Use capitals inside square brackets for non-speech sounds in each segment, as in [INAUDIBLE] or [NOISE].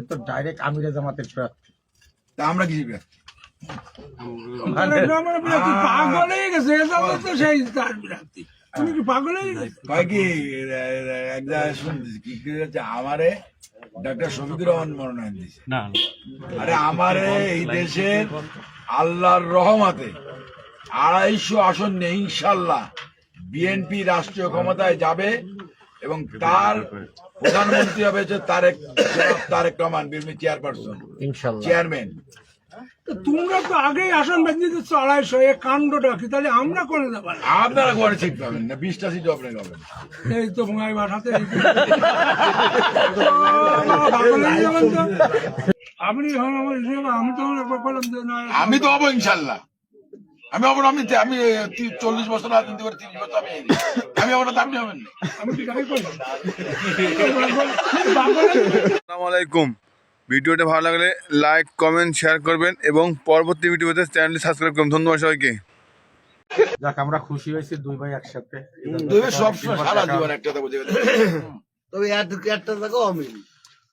সে তো ডাইরেক্ট আমিরে জামাতের প্রার্থী। তা আমরা কি মানে আমার বিরাট পাগল হয়ে গেছে তো সেই তার বিরাটি তুমি কি পাগল হয়ে গেছে? কয় কি এক জায়গায় শুনতেছি কি কি হচ্ছে? আমারে ডাক্তার শফিকুর রহমান মনোনয়ন দিয়েছে। আরে আমারে এই দেশের আল্লাহর রহমাতে আড়াইশো আসন নেই ইনশাল্লাহ বিএনপি রাষ্ট্রীয় ক্ষমতায় যাবে। এবং তার প্রধানমন্ত্রী হবে হচ্ছে Tarek Tarek Rahman BNP chairperson chairman. তো তোমরা তো আগেই আসন বেঁধে দিচ্ছ আড়াইশো এ কাণ্ডটা কি? তাহলে আমরা করে দেবো। না। আপনারা ঘরে সিট পাবেন না বিশটা সিট আপনারা পাবেন। এই তো ভাই বাসাতে। যে। [LAUGHS] আপনি আমার আমি তো একবার বললাম যে আমি তো হব ইনশাল্লাহ। আমি হব আমি আমি চল্লিশ বছর রাজনীতি করে তিরিশ বছর আমি আমি হব না আপনি হবেন না। আমি ঠিক আছে করি? পাগল আসসালামু আলাইকুম। ভিডিওটা ভালো লাগলে লাইক কমেন্ট শেয়ার করবেন এবং পরবর্তী ভিডিওতে চ্যানেলটি সাবস্ক্রাইব করুন ধন্যবাদ সবাইকে। যাক আমরা খুশি হয়েছি দুই ভাই একসাথে। তুমি সবসময় সারা জীবন একটা কথা বুঝে গেলে তবে এক- একটা জায়গাও আমি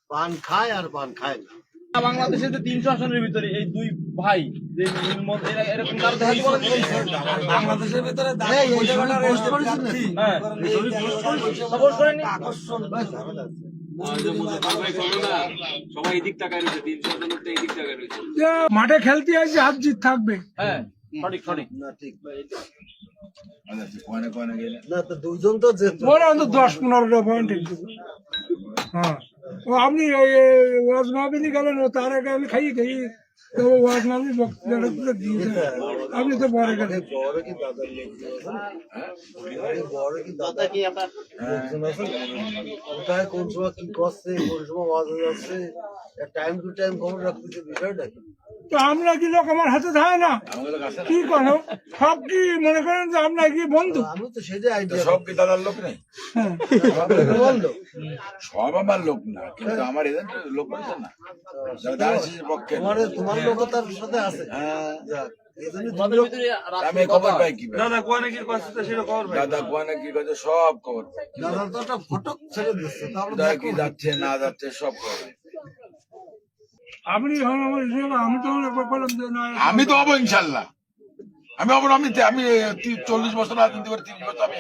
পান খায় আর পান খায় না। বাংলাদেশের যে তিনশো আসনের ভিতরে এই দুই ভাই যে মধ্যে এরা- এরকম কারও দেখা বলেন বাংলাদেশের ভিতরে মাঠে খেলতে আসছে হাত জিত থাকবে। হ্যাঁ সঠিক সঠিক। না ঠিক। কয়না কয়না গেলে না তো দুইজন তো মনে অন্তত দশ পনেরোটা পয়েন্ট হ্যাঁ। আপনি মাহবিলি গেলেন ও তার আগে আমি খাইয়ে খাইয়ে তো ওয়াজ মাহবিল বক্তৃতাটা তুলে দিয়েছেন আপনি তো পরে গেলেন। আছে কোথায় কোন সময় কি করছে কোন সময় ওয়াজ যাচ্ছে? টাইম টু টাইম খবর রাখতেছে বিষয়টা কি? তো আমরা কি লোক আমার হাতে থাকে না? কি করো? সব কি মনে করেন যে আমরা কি বন্ধু? আমি তো সেটাই আইডিয়া সব কি দাদার লোক নেই? হ্যাঁ। সব আমার লোক না কিন্তু আমার লোক আছে না। যারা পক্ষে তোমার তোমার লোক তার সাথে আছে। হ্যাঁ। আমি খবর পাই কি দাদা কোয়ানে কি কথা সেটা খবর পাই। দাদা কোয়ানা কি করছে সব খবর দাদা তো একটা ফটক ছেড়ে দিচ্ছে তারপরে কি যাচ্ছে না যাচ্ছে সব খবর। আপনি আমার আমি তো একবার বললাম যে না আমি তো হব ইনশাল্লাহ। আমি হব আমি আমি চল্লিশ বছর রাজনীতি করে তিরিশ বছর আমি।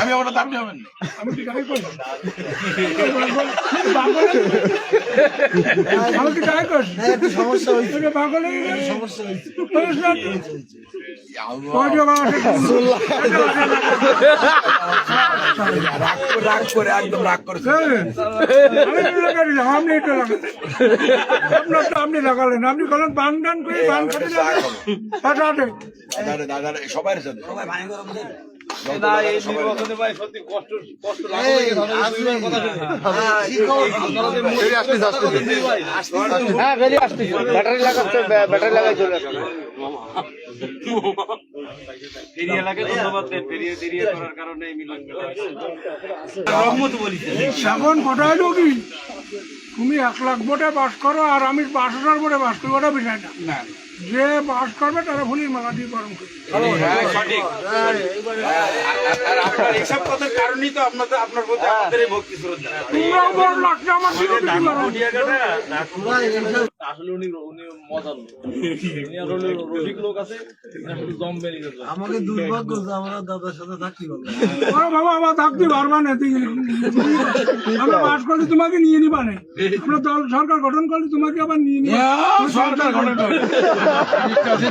আমি হব না আপনি হবেন না। আমি। আমি কি ট্রাই করছি হ্যাঁ, সমস্যা হয়েছে। পাগল সমস্যা হয়েছে। রাগ করে- একদম রাগ করে আপনি একটু লাগালেন। আপনার তো আপনি লাগালেন আপনি বলেন বান টান করে বান সবাই হাতে দাদা দাদা সবার হ্যাঁ, কি খবর? আপনারা যে মুড়ি দুই ভাই। ফেরি এলাকায় ধন্যবাদ দেন। ফেরি দেরিয়ে করার কারণে এই মিলন মেলা রহমত বলিছে। এখন কথা হলো কি তুমি এক লাখ ভোটে বাস করো আর আমি পাঁচ হাজার ভোটে বাস করি ওটা বিষয় না। যে বাস করবে তারা ভুলির মালা দিয়ে গরম করবে। আসলে উনি উনি মজার লোক রসিক লোক আছে দুর্ভাগ্য যে আমরা দাদার সাথে থাকি বলে ওরে বাবা থাকতে পারবা না তুই আমরা করলে তোমাকে নিয়ে নিবা না আমরা দল সরকার গঠন করলে তোমাকে আবার নিয়ে নিবা সরকার গঠন করবে। বিশ্বাসী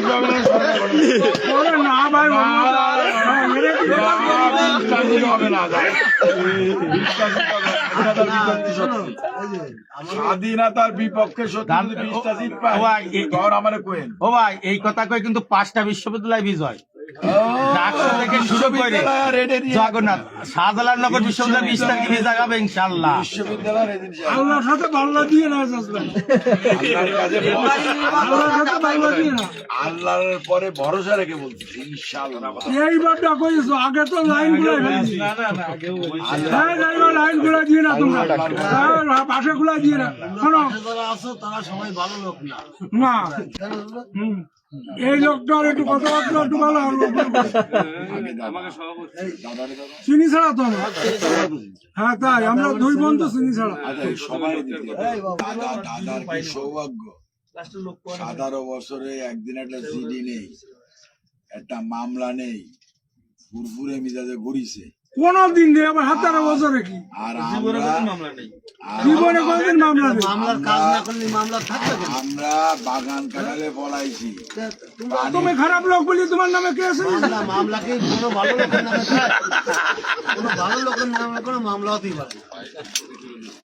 না, ভাই হ্যাঁ, হবে না, স্বাধীনতার বিপক্ষে। ও ভাই এই কথা কয়ে কিন্তু পাঁচটা বিশ্ববিদ্যালয় বিজয় থেকে শুরু করে। বিশ্ববিদ্যালয় আর এদের নিয়ে- জগন্নাথ শাহজালাল নগর বিশ্ববিদ্যালয় বিশ তারিখে ভিজা ইনশাল্লাহ বিশ্ববিদ্যালয়ের এজেন্সি আছে। আল্লাহর সাথে পাল্লা দিয়ে না আল্লাহর সাথে পাল্লা দিয়ে না। আল্লাহর পরে ভরসা রেখে বলছি ইনশাআল্লাহ। এইবার ডাকো আগে তো লাইনগুলো হ্যাঁ লাইনগুলো দিয়ে না তোমরা। হ্যাঁ, পাশে গুলো দিয়ে না। শোনো। তারা সবাই ভালো লোক না। এই লোকটার একটু কথাবার্তা একটু ভালো লোকটা চিনি ছাড়া তো আমার। হ্যাঁ তাই আমরা দুই বন্ধু চিনি ছাড়া। আচ্ছা সবাই দিতে দাদা দাদার কি সৌভাগ্য? আঠারো বছরে একদিন একটা জিডি নেই। একটা মামলা নেই। ফুরফুরে মিজাজে ঘুরিছে। আবার হাতারা বছরে কি জীবনে কোনদিন মামলা নেই। মামলার কাজ না করলে মামলা থাকবে আমরা বাগান কাটালে বলাইছি। তুমি খারাপ লোক বলি তোমার নামে কেস হয়েছে? মামলা মামলাকে কোনো ভালো লোকের নামে কোনো ভালো লোকের নামে কোনো মামলা হতেই পারে না।